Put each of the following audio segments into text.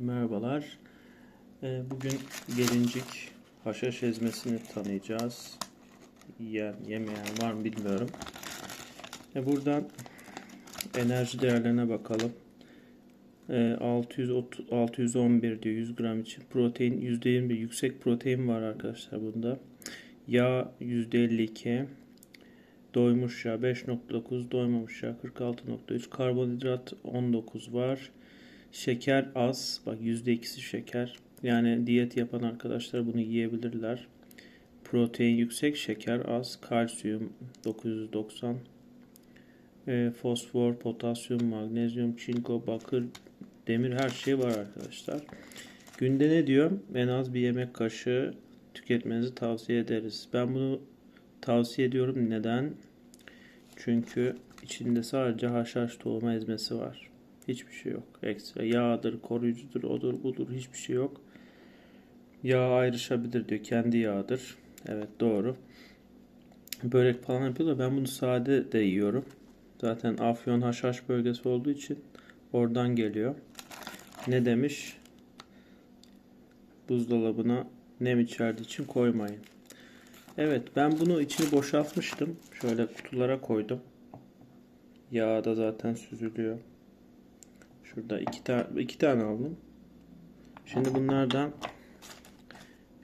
Merhabalar. Ee, Bugün gelincik haşhaş ezmesini tanıyacağız. Yiyen, yemeyen var mı bilmiyorum. E, Buradan enerji değerlerine bakalım. E, 630 611 diyor 100 gram için. Protein %21 yüksek protein var arkadaşlar bunda. Yağ %52. Doymuş yağ 5.9, doymamış yağ 46.3, karbonhidrat 19 var. Şeker az. Bak %2'si şeker. Yani diyet yapan arkadaşlar bunu yiyebilirler. Protein yüksek, şeker az. Kalsiyum 990. E, fosfor, potasyum, magnezyum, çinko, bakır, demir her şey var arkadaşlar. Günde ne diyor? En az bir yemek kaşığı tüketmenizi tavsiye ederiz. Ben bunu tavsiye ediyorum. Neden? Çünkü içinde sadece haşhaş tohumu ezmesi var. Hiçbir şey yok. Ekstra yağdır, koruyucudur, odur, budur hiçbir şey yok. Yağ ayrışabilir diyor. Kendi yağıdır. Evet doğru. Börek falan yapıyorlar. Ben bunu sade de yiyorum. Zaten Afyon haşhaş bölgesi olduğu için oradan geliyor. Ne demiş? Buzdolabına nem içerdiği için koymayın. Evet ben bunu içini boşaltmıştım. Şöyle kutulara koydum. Yağ da zaten süzülüyor. Şurada iki, ta iki tane aldım. Şimdi bunlardan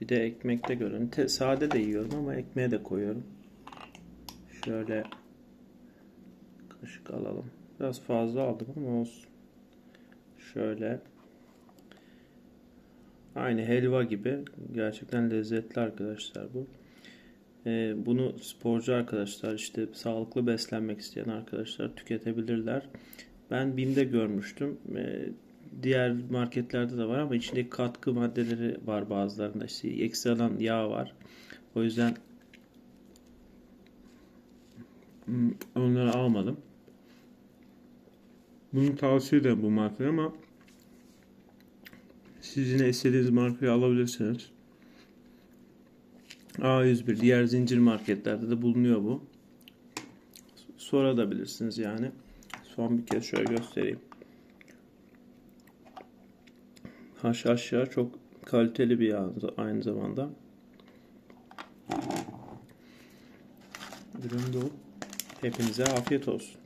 bir de ekmekte görün. Te sade de yiyorum ama ekmeğe de koyuyorum. Şöyle kaşık alalım. Biraz fazla aldım ama olsun. Şöyle aynı helva gibi gerçekten lezzetli arkadaşlar bu. Ee, bunu sporcu arkadaşlar işte sağlıklı beslenmek isteyen arkadaşlar tüketebilirler. Ben BİM'de görmüştüm. Ee, diğer marketlerde de var ama içindeki katkı maddeleri var bazılarında. İşte ekstradan yağ var. O yüzden onları almadım. Bunu tavsiye ederim bu markayı ama siz yine istediğiniz markayı alabilirsiniz. A101 diğer zincir marketlerde de bulunuyor bu. Sorabilirsiniz yani. Son bir kez şöyle göstereyim. Haşhaş yağı çok kaliteli bir yağ aynı zamanda. Ürün bu. Hepinize afiyet olsun.